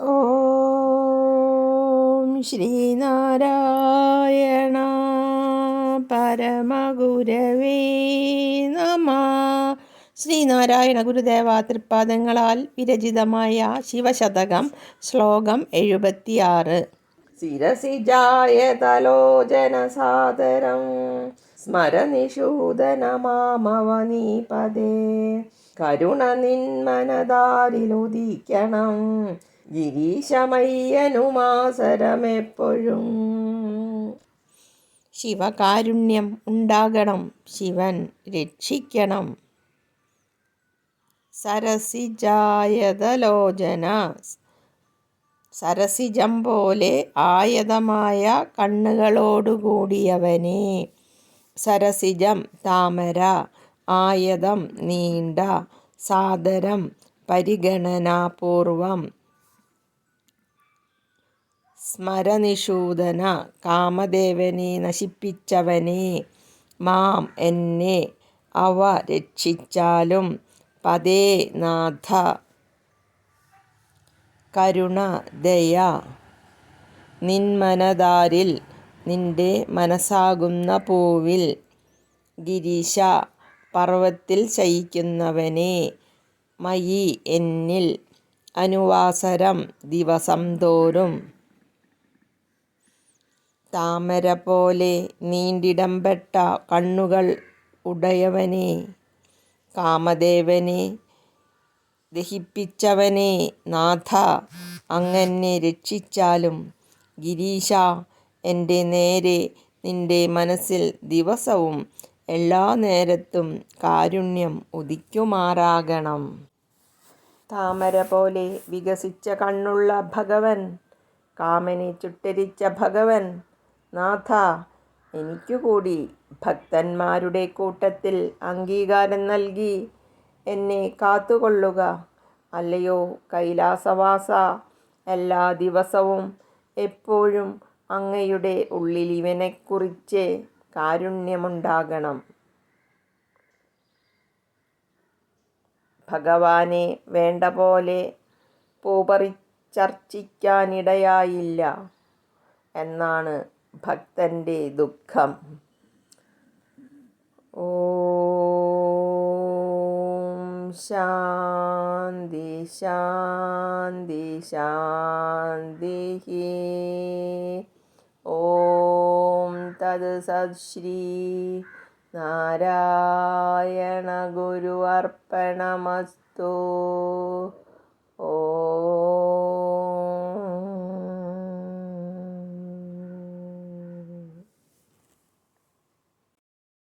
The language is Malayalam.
ഓം ശ്രീനാരായണ പരമഗുരവേ നമ. ശ്രീനാരായണ ഗുരുദേവ തൃപ്പാദങ്ങളാൽ വിരചിതമായ ശിവശതകം ശ്ലോകം എഴുപത്തിയാറ്. ശിരസി ജായതലോചന സാദരം സ്മരനിഷൂദനമാമവനീപദേ കരുണ നിൻ നിന്മനതാരിലുദിക്കണം ഗിരീശമയ്യനുമാസരമെപ്പോഴും ശിവകാരുണ്യം ഉണ്ടാകണം. ശിവൻ രക്ഷിക്കണം. സരസിജായതലോചന. സരസിജം പോലെ ആയതമായ കണ്ണുകളോടുകൂടിയവനെ. സരസിജം താമര. ആയതം നീണ്ട. സാദരം പരിഗണനാപൂർവം. സ്മരനിഷൂദന കാമദേവനെ നശിപ്പിച്ചവനെ മാം എന്നെ അവ രക്ഷിച്ചാലും പതേ നാഥ. കരുണ ദയ. നിന്മനതാരിൽ നിന്റെ മനസ്സാകുന്ന പൂവിൽ ഗിരീശ പർവത്തിൽ ശയിക്കുന്നവനെ മയി എന്നിൽ അനുവാസരം ദിവസം തോറും. താമര പോലെ നീണ്ടിടംപെട്ട കണ്ണുകൾ ഉടയവനെ കാമദേവനെ ദഹിപ്പിച്ചവനെ നാഥ അങ്ങനെ രക്ഷിച്ചാലും ഗിരീശ എന്റെ നേരെ നിന്റെ മനസ്സിൽ ദിവസവും എല്ലാ നേരത്തും കാരുണ്യം ഉദിക്കുമാറാകണം. താമര പോലെ വികസിച്ച കണ്ണുള്ള ഭഗവൻ കാമനെ ചുട്ടരിച്ച ഭഗവൻ നാഥ എനിക്കു കൂടി ഭക്തന്മാരുടെ കൂട്ടത്തിൽ അംഗീകാരം നൽകി എന്നെ കാത്തുകൊള്ളുക. അല്ലയോ കൈലാസവാസ എല്ലാ ദിവസവും എപ്പോഴും അങ്ങയുടെ ഉള്ളിൽ ഇവനെക്കുറിച്ച് കാരുണ്യമുണ്ടാകണം. ഭഗവാനെ വേണ്ട പോലെ പൂപറിച്ചർച്ചിക്കാനിടയായില്ല എന്നാണ് ഭക്തന്റെ ദുഃഖം. ഓം ശാന്തി ശാന്തി ശാന്തി തത് ശ്രീ നാരായണ ഗുരു അർപ്പണമസ്തു.